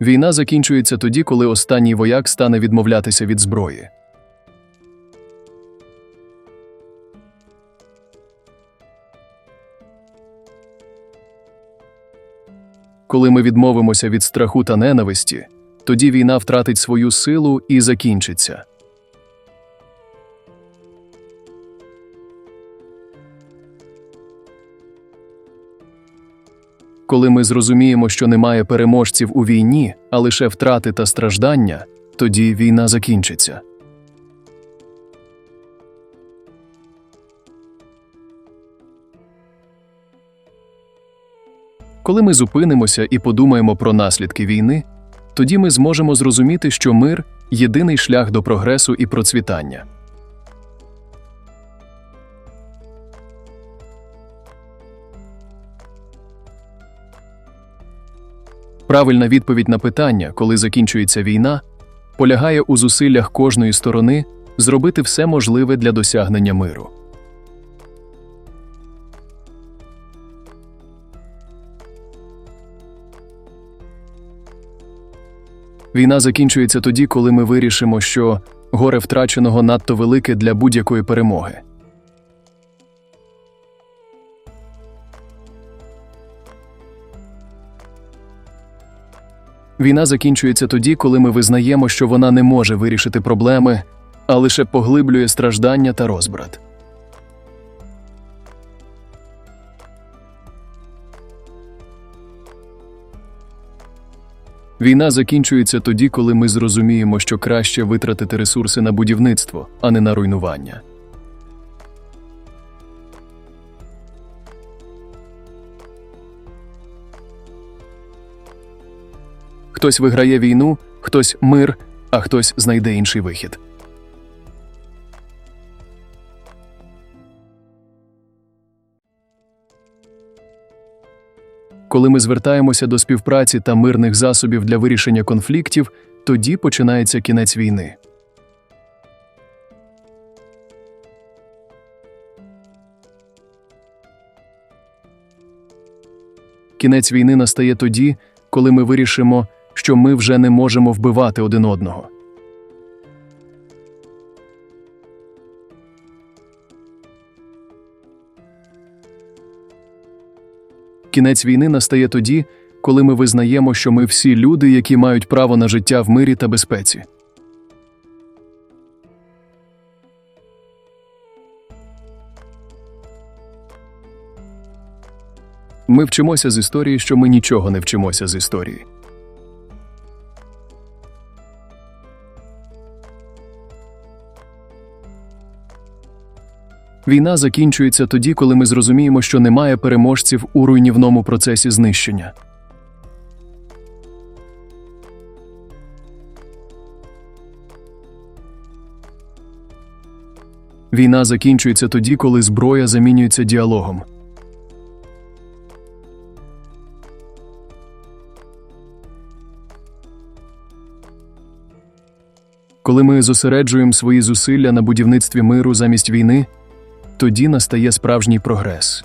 Війна закінчується тоді, коли останній вояк стане відмовлятися від зброї. Коли ми відмовимося від страху та ненависті, тоді війна втратить свою силу і закінчиться. Коли ми зрозуміємо, що немає переможців у війні, а лише втрати та страждання, тоді війна закінчиться. Коли ми зупинимося і подумаємо про наслідки війни, тоді ми зможемо зрозуміти, що мир єдиний шлях до прогресу і процвітання. Правильна відповідь на питання, коли закінчується війна, полягає у зусиллях кожної сторони зробити все можливе для досягнення миру. Війна закінчується тоді, коли ми вирішимо, що горе втраченого надто велике для будь-якої перемоги. Війна закінчується тоді, коли ми визнаємо, що вона не може вирішити проблеми, а лише поглиблює страждання та розбрат. Війна закінчується тоді, коли ми зрозуміємо, що краще витратити ресурси на будівництво, а не на руйнування. Хтось виграє війну, хтось мир, а хтось знайде інший вихід. Коли ми звертаємося до співпраці та мирних засобів для вирішення конфліктів, тоді починається кінець війни. Кінець війни настає тоді, коли ми вирішимо, що ми вже не можемо вбивати один одного. Кінець війни настає тоді, коли ми визнаємо, що ми всі люди, які мають право на життя в мирі та безпеці. Ми вчимося з історії, що ми нічого не вчимося з історії. Війна закінчується тоді, коли ми зрозуміємо, що немає переможців у руйнівному процесі знищення. Війна закінчується тоді, коли зброя замінюється діалогом. Коли ми зосереджуємо свої зусилля на будівництві миру замість війни, тоді настає справжній прогрес.